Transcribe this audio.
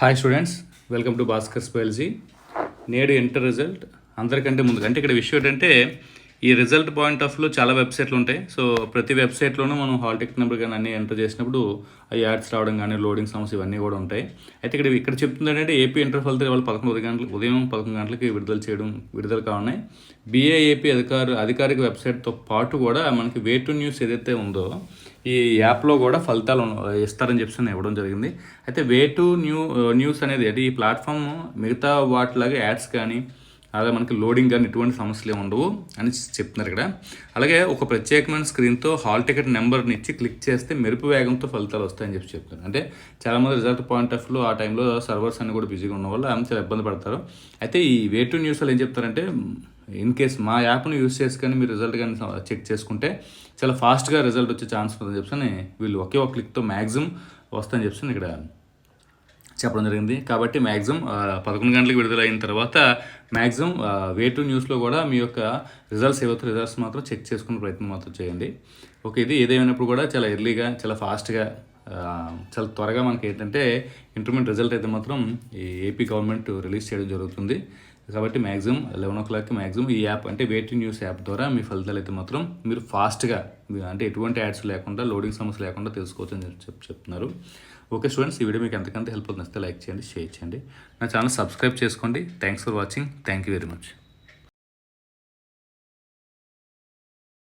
Hi students welcome to Bhaskar స్పెల్జీ నేడు inter result అందరికంటే ముందు అంటే ఇక్కడ విషయం ఏంటంటే ఈ రిజల్ట్ పాయింట్ ఆఫ్లో చాలా వెబ్సైట్లు ఉంటాయి. సో ప్రతి వెబ్సైట్లోనూ మనం హాల్ టికెట్ నెంబర్ కానీ అన్ని ఎంటర్ చేసినప్పుడు ఆ యాడ్స్ రావడం కానీ లోడింగ్ సమస్య ఇవన్నీ కూడా ఉంటాయి. అయితే ఇక్కడ ఇక్కడ చెప్తుంది ఏంటంటే ఏపీ ఇంటర్ ఫలితాలు వాళ్ళు పదకొండు గంటలకు ఉదయం పదకొండు గంటలకి విడుదల చేయడం విడుదల కావున్నాయి బీఏఏపీ అధికారు అధికారిక వెబ్సైట్తో పాటు కూడా మనకి వే టు న్యూస్ ఏదైతే ఉందో ఈ యాప్లో కూడా ఫలితాలు ఇస్తారని చెప్పి నేను ఇవ్వడం జరిగింది. అయితే వే టు న్యూ న్యూస్ అనేది అంటే ఈ ప్లాట్ఫామ్ మిగతా వాటిలాగా యాడ్స్ కానీ అలాగే మనకి లోడింగ్ కానీ ఎటువంటి సమస్యలు ఉండవు అని చెప్తున్నారు ఇక్కడ. అలాగే ఒక ప్రత్యేకమైన స్క్రీన్తో హాల్ టికెట్ నెంబర్ని ఇచ్చి క్లిక్ చేస్తే మెరుపు వేగంతో ఫలితాలు వస్తాయని చెప్పి చెప్తున్నారు. అంటే చాలామంది రిజల్ట్ పాయింట్ ఆఫ్లో ఆ టైంలో సర్వర్స్ అన్ని కూడా బిజీగా ఉన్న వల్ల చాలా ఇబ్బంది పడతారు. అయితే ఈ వే టు న్యూస్ వాళ్ళు ఏం చెప్తారంటే ఇన్ కేస్ మా యాప్ను యూస్ చేసుకొని మీరు రిజల్ట్ కానీ చెక్ చేసుకుంటే చాలా ఫాస్ట్గా రిజల్ట్ వచ్చే ఛాన్స్ ఉందని చెప్పని వీళ్ళు ఒకే ఒక క్లిక్తో మ్యాక్సిమం వస్తుందని చెప్పి ఇక్కడ చెప్పడం జరిగింది. కాబట్టి మ్యాక్సిమం పదకొండు గంటలకు విడుదలైన తర్వాత మ్యాక్సిమం వే టు న్యూస్లో కూడా మీ యొక్క రిజల్ట్స్ ఏవైతే రిజల్ట్స్ మాత్రం చెక్ చేసుకునే ప్రయత్నం మాత్రం చేయండి. ఓకే ఇది ఏదేమైనప్పుడు కూడా చాలా ఎర్లీగా చాలా ఫాస్ట్గా చాలా త్వరగా మనకి ఏంటంటే ఇంటర్మీడియట్ రిజల్ట్ అయితే మాత్రం ఈ ఏపీ గవర్నమెంట్ రిలీజ్ చేయడం జరుగుతుంది. కాబట్టి మ్యాక్సిమం లెవెన్ ఓ క్లాక్కి మ్యాక్సిమం ఈ యాప్ అంటే వెయిట్ న్యూస్ యాప్ ద్వారా మీ ఫలితాలు అయితే మాత్రం మీరు ఫాస్ట్గా అంటే ఎటువంటి యాడ్స్ లేకుండా లోడింగ్ సమస్య లేకుండా తెలుసుకోవచ్చు అని చెప్పి చెప్తున్నారు. ఓకే స్టూడెంట్స్ ఈ వీడియో మీకు ఎంతకంత హెల్ప్ అవుతుంది లైక్ చేయండి షేర్ చేయండి. నా ఛానల్ సబ్స్క్రైబ్ చేసుకోండి. Thanks for watching thank you very much